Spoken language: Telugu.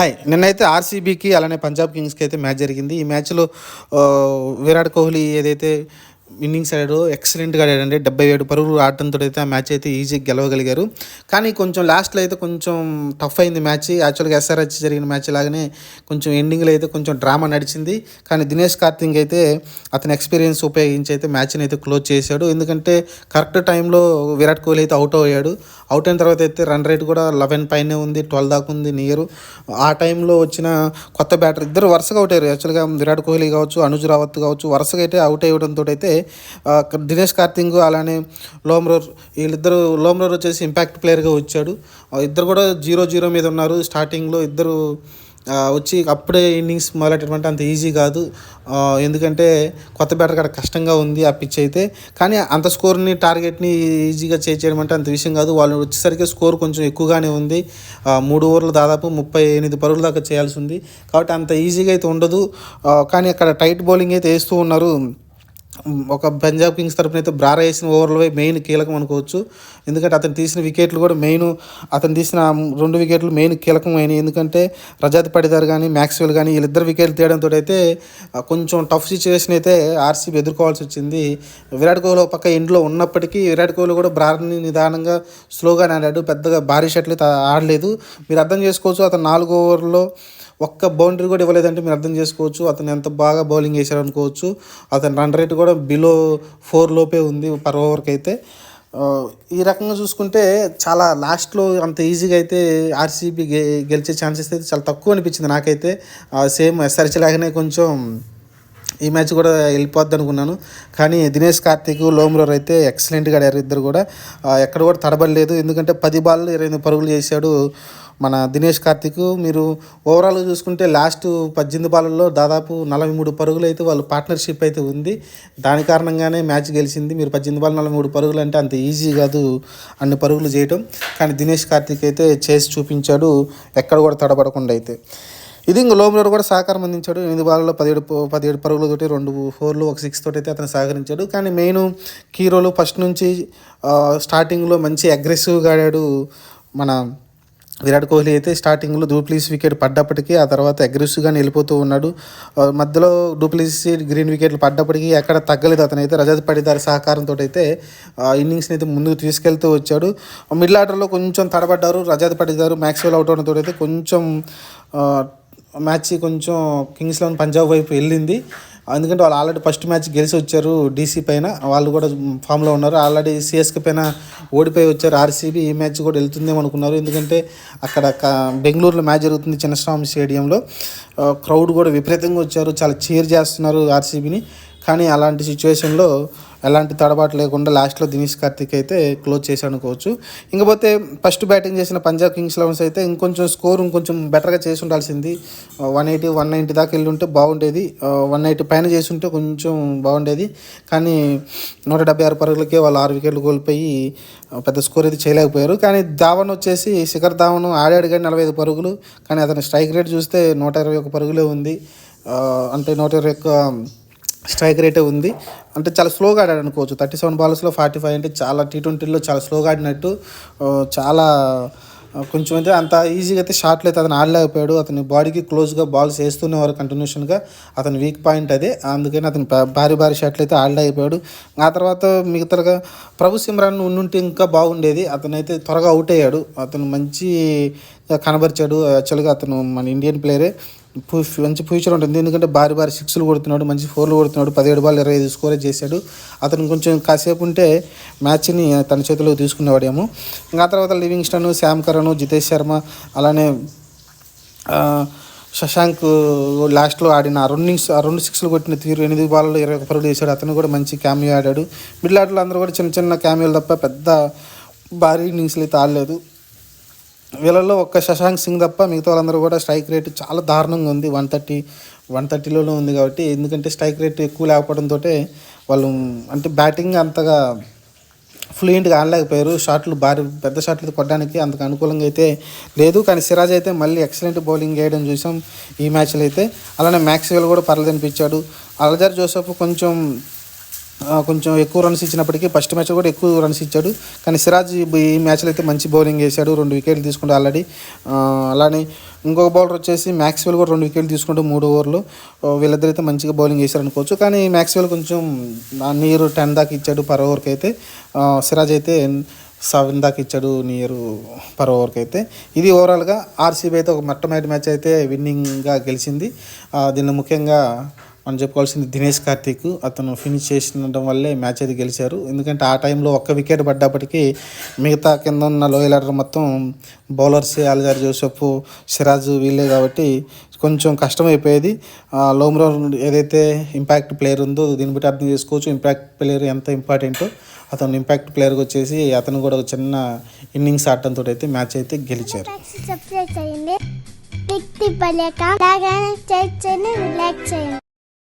హాయ్ నిన్నైతే ఆర్సీబీకి అలానే పంజాబ్ కింగ్స్కి అయితే మ్యాచ్ జరిగింది. ఈ మ్యాచ్లో విరాట్ కోహ్లీ ఏదైతే ఇన్నింగ్స్ ఆడాడో ఎక్సలెంట్గా ఆడాడండి డెబ్బై ఏడు పరుగులు ఆడటంతో అయితే ఆ మ్యాచ్ అయితే ఈజీగా గెలవగలిగారు. కానీ కొంచెం లాస్ట్లో అయితే కొంచెం టఫ్ అయింది మ్యాచ్. యాక్చువల్గా ఎస్ఆర్హెచ్ జరిగిన మ్యాచ్ లాగానే కొంచెం ఎండింగ్లో అయితే కొంచెం డ్రామా నడిచింది. కానీ దినేష్ కార్తింగ్ అయితే అతని ఎక్స్పీరియన్స్ ఉపయోగించి అయితే మ్యాచ్ని అయితే క్లోజ్ చేశాడు. ఎందుకంటే కరెక్ట్ టైంలో విరాట్ కోహ్లీ అయితే అవుట్ అయ్యాడు. అవుట్ అయిన తర్వాత అయితే రన్ రేట్ కూడా లెవెన్ పైనే ఉంది ట్వెల్వ్ దాకా ఉంది నియర్ ఆ టైంలో వచ్చిన కొత్త బ్యాటర్ ఇద్దరు వరుసగా అవుట్ అయ్యారు. యాక్చువల్గా విరాట్ కోహ్లీ కావచ్చు అనుజ్ రావత్ కావచ్చు వరుసగా అయితే అవుట్ అయ్యడంతో అయితే దినేష్ కార్తింగ్ అలానే లోమ్రోర్ వీళ్ళిద్దరు లోమ్రోర్ వచ్చేసి ఇంపాక్ట్ ప్లేయర్గా వచ్చాడు. ఇద్దరు కూడా జీరో జీరో మీద ఉన్నారు. స్టార్టింగ్లో ఇద్దరు వచ్చి అప్పుడే ఇన్నింగ్స్ మొదలెట్టడం అంత ఈజీ కాదు. ఎందుకంటే కొత్త బ్యాటర్ కాడ కష్టంగా ఉంది ఆ పిచ్ అయితే. కానీ అంత స్కోర్ని టార్గెట్ని ఈజీగా చేయడం అంటే అంత విషయం కాదు. వాళ్ళు వచ్చేసరికి స్కోర్ కొంచెం ఎక్కువగానే ఉంది. మూడు ఓవర్లు దాదాపు ముప్పై ఎనిమిది పరుగుల దాకా చేయాల్సి ఉంది. కాబట్టి అంత ఈజీగా అయితే ఉండదు. కానీ అక్కడ టైట్ బౌలింగ్ అయితే వేస్తూ ఉన్నారు. ఒక పంజాబ్ కింగ్స్ తరపున అయితే బ్రారా వేసిన ఓవర్లవే మెయిన్ కీలకం అనుకోవచ్చు. ఎందుకంటే అతను తీసిన వికెట్లు కూడా మెయిన్ అతను తీసిన రెండు వికెట్లు మెయిన్ కీలకమైనవి ఎందుకంటే రజాత్ పడిదార్ కానీ మ్యాక్స్వెల్ కానీ వీళ్ళిద్దరు వికెట్లు తీయడంతో అయితే కొంచెం టఫ్ సిచ్యువేషన్ అయితే ఆర్సీబీ ఎదుర్కోవాల్సి వచ్చింది. విరాట్ కోహ్లీ పక్క ఎండ్లో ఉన్నప్పటికీ విరాట్ కోహ్లీ కూడా బ్రారని నిదానంగా స్లోగానే ఆడాడు. పెద్దగా భారీ షట్లు ఆడలేదు. మీరు అర్థం చేసుకోవచ్చు అతను నాలుగు ఓవర్లో ఒక్క బౌండరీ కూడా ఇవ్వలేదంటే మీరు అర్థం చేసుకోవచ్చు. అతను ఎంత బాగా బౌలింగ్ వేశారు అనుకోవచ్చు. అతని రన్ రేట్ కూడా బిలో ఫోర్ లోపే ఉంది పర్ ఓవర్కి అయితే ఈ రకంగా చూసుకుంటే చాలా లాస్ట్లో అంత ఈజీగా అయితే ఆర్సీబీ గె గెలిచే ఛాన్సెస్ అయితే చాలా తక్కువ అనిపించింది నాకైతే. సేమ్ ఎస్ఆర్చి లాగానే కొంచెం ఈ మ్యాచ్ కూడా వెళ్ళిపోద్ది అనుకున్నాను. కానీ దినేష్ కార్తిక్ లోమ్రోర్ అయితే ఎక్సలెంట్గా ఆడారు ఇద్దరు కూడా. ఎక్కడ కూడా తడబడలేదు. ఎందుకంటే పది బాల్ ఇరవై ఎనిమిది పరుగులు చేశాడు. మన దినేష్ కార్తిక్ మీరు ఓవరాల్గా చూసుకుంటే లాస్ట్ పద్దెనిమిది బాలల్లో దాదాపు నలభై మూడు పరుగులు అయితే వాళ్ళు పార్ట్నర్షిప్ అయితే ఉంది. దాని కారణంగానే మ్యాచ్ గెలిచింది. మీరు పద్దెనిమిది బాల్ నలభై మూడు పరుగులు అంటే అంత ఈజీ కాదు అన్ని పరుగులు చేయటం. కానీ దినేష్ కార్తిక్ అయితే చేసి చూపించాడు. ఎక్కడ కూడా తడబడకుండా అయితే. ఇది ఇంక లోమ్లర్ కూడా సహకారం అందించాడు. ఎనిమిది బాల్లో పదిహేడు పదిహేడు పరుగులతోటి రెండు ఫోర్లు ఒక సిక్స్ తోటి అయితే అతను సహకరించాడు. కానీ మెయిన్ కీరోలు ఫస్ట్ నుంచి స్టార్టింగ్లో మంచి అగ్రెసివ్గా ఆడాడు మన విరాట్ కోహ్లీ అయితే స్టార్టింగ్లో డూప్లీస్ వికెట్ పడ్డప్పటికీ ఆ తర్వాత అగ్రెసివ్గా వెళ్ళిపోతూ ఉన్నాడు. మధ్యలో డూప్లీస్ గ్రీన్ వికెట్లు పడ్డప్పటికీ ఎక్కడ తగ్గలేదు అతను అయితే రజత్ పడిదారి సహకారంతో అయితే ఇన్నింగ్స్ని అయితే ముందుకు తీసుకెళ్తూ వచ్చాడు. మిడిల్ ఆర్డర్లో కొంచెం తడబడ్డారు. రజత్ పడిదారు మ్యాక్స్వెల్ అవుట్ అవడంతో అయితే కొంచెం మ్యాచ్ కొంచెం కింగ్స్ పంజాబ్ వైపు వెళ్ళింది. ఎందుకంటే వాళ్ళు ఆల్రెడీ ఫస్ట్ మ్యాచ్ గెలిచి వచ్చారు డీసీ పైన. వాళ్ళు కూడా ఫామ్లో ఉన్నారు. ఆల్రెడీ సిఎస్కే పైన ఓడిపోయి వచ్చారు. ఆర్సీబీ ఈ మ్యాచ్ కూడా వెళ్తుందేమో అనుకున్నారు. ఎందుకంటే అక్కడ బెంగళూరులో మ్యాచ్ జరుగుతుంది చిన్నస్వామి స్టేడియంలో. క్రౌడ్ కూడా విపరీతంగా వచ్చారు. చాలా చీర్ చేస్తున్నారు ఆర్సీబీని కానీ అలాంటి సిచ్యువేషన్లో ఎలాంటి తడబాటు లేకుండా లాస్ట్లో దినేష్ కార్తిక్ అయితే క్లోజ్ చేసి అనుకోవచ్చు ఇంకపోతే ఫస్ట్ బ్యాటింగ్ చేసిన పంజాబ్ కింగ్స్ లెవెన్స్ అయితే ఇంకొంచెం స్కోర్ ఇంకొంచెం బెటర్గా చేసి ఉండాల్సింది వన్ ఎయిటీ వన్ నైంటీ దాకా వెళ్ళి ఉంటే బాగుండేది వన్ ఎయిటీ పైన చేసి ఉంటే కొంచెం బాగుండేది. కానీ నూట డెబ్బై ఆరు పరుగులకే వాళ్ళు ఆరు వికెట్లు కోల్పోయి పెద్ద స్కోర్ అయితే చేయలేకపోయారు. కానీ ధావన్ వచ్చేసి శిఖర్ ధావన్ ఆడాడు కానీ నలభై ఐదు పరుగులు. కానీ అతని స్ట్రైక్ రేట్ చూస్తే నూట ఇరవై ఒక పరుగులే ఉంది. అంటే నూట ఇరవై ఒక్క స్ట్రైక్ రేటే ఉంది. అంటే చాలా స్లోగా ఆడాడు అనుకోవచ్చు. థర్టీ సెవెన్ బాల్స్లో ఫార్టీ ఫైవ్ అంటే చాలా టీ ట్వంటీలో చాలా స్లోగా ఆడినట్టు చాలా కొంచెం అయితే అంత ఈజీగా అయితే షాట్లు అయితే అతను ఆడలేకపోయాడు. అతని బాడీకి క్లోజ్గా బాల్స్ వేస్తున్నవారు కంటిన్యూషన్గా. అతని వీక్ పాయింట్ అదే. అందుకని అతను భారీ భారీ షాట్లు అయితే ఆడలేకపోయాడు. ఆ తర్వాత మిగతాగా ప్రభు సిమ్రాన్ ఉండుంటే ఇంకా బాగుండేది. అతనైతే త్వరగా అవుట్ అయ్యాడు. అతను మంచి కనబరిచాడు. యాక్చువల్గా అతను మన ఇండియన్ ప్లేయరే. మంచి ఫ్యూచర్ ఉంటుంది. ఎందుకంటే భారీ భారీ సిక్స్లు కొడుతున్నాడు మంచి ఫోర్లు కొడుతున్నాడు పదిహేడు బాల్ ఇరవై ఐదు స్కోరే చేశాడు. అతను కొంచెం కాసేపు ఉంటే మ్యాచ్ని తన చేతిలో తీసుకునేవాడేమో ఇంకా ఆ తర్వాత Livingstone Sam Curran Jitesh Sharma అలానే శశాంక్ లాస్ట్లో ఆడిన ఆ రెండు ఆ రెండు సిక్స్లు కొట్టిన తీరు ఎనిమిది బాల్లో ఇరవై ఒక పరుగులు వేశాడు. అతను కూడా మంచి క్యామియో ఆడాడు. మిడిల్ ఆటలు అందరూ కూడా చిన్న చిన్న క్యామియోలు తప్ప పెద్ద భారీ ఇన్నింగ్స్లు అయితే ఆడలేదు. వీళ్ళల్లో ఒక్క శశాంక్ సింగ్ తప్ప మిగతా వాళ్ళందరూ కూడా స్ట్రైక్ రేట్ చాలా దారుణంగా ఉంది. వన్ థర్టీ వన్ థర్టీలోనే ఉంది కాబట్టి ఎందుకంటే స్ట్రైక్ రేట్ ఎక్కువ లేకపోవడంతో వాళ్ళు అంటే బ్యాటింగ్ అంతగా ఫ్లూయెంట్గా ఆడలేకపోయారు. షాట్లు భారీ పెద్ద షాట్లు కొట్టడానికి అంతకు అనుకూలంగా అయితే లేదు. కానీ సిరాజ్ అయితే మళ్ళీ ఎక్సలెంట్ బౌలింగ్ వేయడం చూసాం ఈ మ్యాచ్లో అయితే. అలానే మ్యాక్స్వెల్ కూడా పర్లేదనిపించాడు అల్జర్ జోసఫ్ కొంచెం కొంచెం ఎక్కువ రన్స్ ఇచ్చినప్పటికీ ఫస్ట్ మ్యాచ్ కూడా ఎక్కువ రన్స్ ఇచ్చాడు. కానీ సిరాజ్ ఈ మ్యాచ్లో అయితే మంచి బౌలింగ్ వేశాడు రెండు వికెట్లు తీసుకుంటూ ఆల్రెడీ అలానే ఇంకొక బౌలర్ వచ్చేసి మ్యాక్స్వెల్ కూడా రెండు వికెట్లు తీసుకుంటూ మూడు ఓవర్లు వీళ్ళిద్దరు అయితే మంచిగా బౌలింగ్ వేశారు అనుకోవచ్చు. కానీ మ్యాక్స్వెల్ కొంచెం నీరు టెన్ దాకా ఇచ్చాడు పర్ ఓవర్కి అయితే. సిరాజ్ అయితే సెవెన్ దాకా ఇచ్చాడు నియర్ పర్ ఓవర్కి అయితే. ఇది ఓవరాల్గా ఆర్సీబీ అయితే ఒక మొట్టమొదటి మ్యాచ్ అయితే విన్నింగ్గా గెలిచింది. దీన్ని ముఖ్యంగా మనం చెప్పుకోవాల్సింది దినేష్ కార్తీక్. అతను ఫినిష్ చేసినడం వల్లే మ్యాచ్ అయితే గెలిచారు. ఎందుకంటే ఆ టైంలో ఒక్క వికెట్ పడ్డప్పటికీ మిగతా కింద ఉన్న లోయల్ ఆర్డర్ మొత్తం బౌలర్స్ అల్గార్ జోసెఫ్ సిరాజ్ వీళ్ళే కాబట్టి కొంచెం కష్టమైపోయేది. లోమ్రో ఏదైతే ఇంపాక్ట్ ప్లేయర్ ఉందో దీన్ని బట్టి అర్థం చేసుకోవచ్చు. ఇంపాక్ట్ ప్లేయర్ ఎంత ఇంపార్టెంటో అతను ఇంపాక్ట్ ప్లేయర్గా వచ్చేసి అతను కూడా ఒక చిన్న ఇన్నింగ్స్ ఆడటంతో అయితే మ్యాచ్ అయితే గెలిచారు. చేయండి.